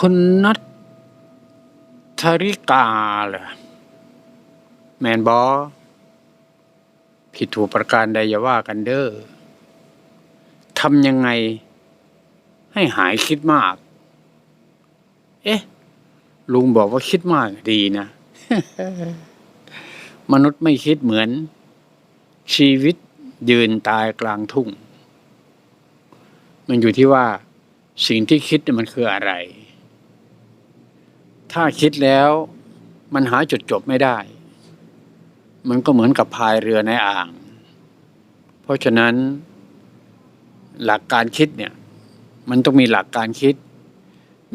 คุณนัทธริกาเหรอแมนบอผิดถูกประการใดอย่าว่ากันเด้อทำยังไง ให้หายคิดมาก เอ๊ะ ลุงบอกว่าคิดมากดีนะ มนุษย์ไม่คิดเหมือน ชีวิตยืนตายกลางทุ่ง มันอยู่ที่ว่าสิ่งที่คิดมันคืออะไร ถ้าคิดแล้วมันหาจุดจบไม่ได้ มันก็เหมือนกับพายเรือในอ่าง เพราะฉะนั้น หลักการคิดเนี่ย มันต้องมีหลักการคิด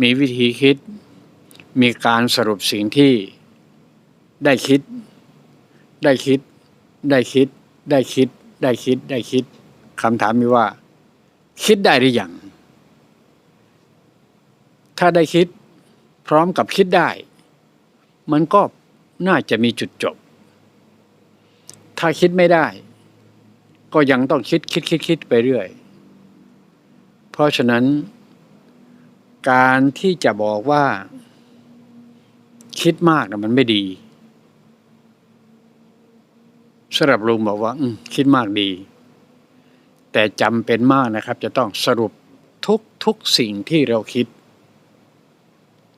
มีวิธีคิด มีการสรุปสิ่งที่ได้คิด ได้คิด ได้คิด ได้คิด ได้คิด ได้คิดคำถามมีว่า คิดได้หรือยังถ้าได้คิด พร้อมกับคิดได้ มันก็น่าจะมีจุดจบ ถ้าคิดไม่ได้ ก็ยังต้องคิดคิดคิดคิดไปเรื่อย เพราะฉะนั้น การที่จะบอกว่า คิดมากนะมันไม่ดีสำหรับลุงบอกว่าคิดมากดี แต่จำเป็นมากนะครับ จะต้องสรุปทุกทุกสิ่งที่เราคิด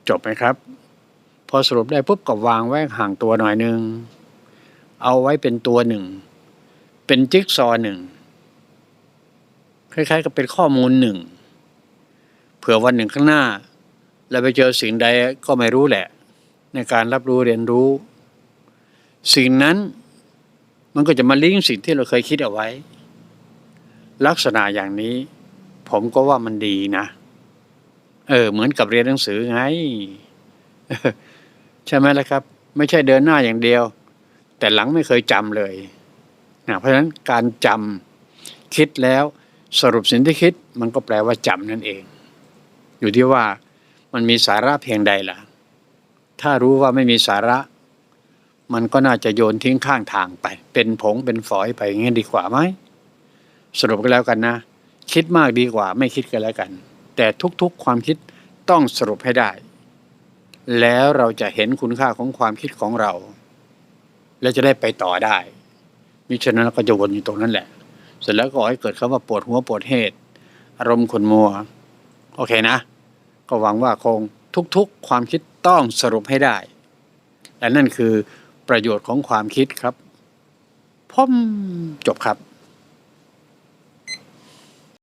จบไหมครับ พอสรุปได้ปุ๊บก็วางไว้ห่างตัวหน่อยหนึ่งเอาไว้เป็นตัวหนึ่ง เป็นจิ๊กซอว์หนึ่งคล้ายๆกับเป็นข้อมูลหนึ่งเผื่อวันหนึ่งข้างหน้าเราไปเจอสิ่งใดก็ไม่รู้แหละ ในการรับรู้เรียนรู้ สิ่งนั้นมันก็จะมาลิงก์สิ่งที่เราเคยคิดเอาไว้ ลักษณะอย่างนี้ ผมก็ว่ามันดีนะ เออ เหมือนกับเรียนหนังสือไงใช่ไหมล่ะครับ ไม่ใช่เดินหน้าอย่างเดียว แต่หลังไม่เคยจำเลยนะเพราะฉะนั้นการจำคิดแล้วสรุปสิ่งที่คิด มันก็แปลว่าจำนั่นเอง อยู่ที่ว่ามันมีสาระเพียงใดล่ะ ถ้ารู้ว่าไม่มีสาระ มันก็น่าจะโยนทิ้งข้างทางไป เป็นผงเป็นฝอยไปอย่างนี้ดีกว่าไหมสรุปกันแล้วกันนะ คิดมากดีกว่า ไม่คิดกันแล้วกัน แต่ทุกๆความคิดต้องสรุปให้ได้ แล้วเราจะเห็นคุณค่าของความคิดของเรา และจะได้ไปต่อได้มิฉะนั้นเราก็จะวนอยู่ตรงนั้นแหละ เสร็จแล้วก็ให้เกิดคำว่าปวดหัวปวดเหตุอารมณ์ขุนมัว โอเคนะ ก็หวังว่าคงทุกๆ ความคิดต้องสรุปให้ได้ และนั่นคือประโยชน์ของความคิดครับพอมจบครับ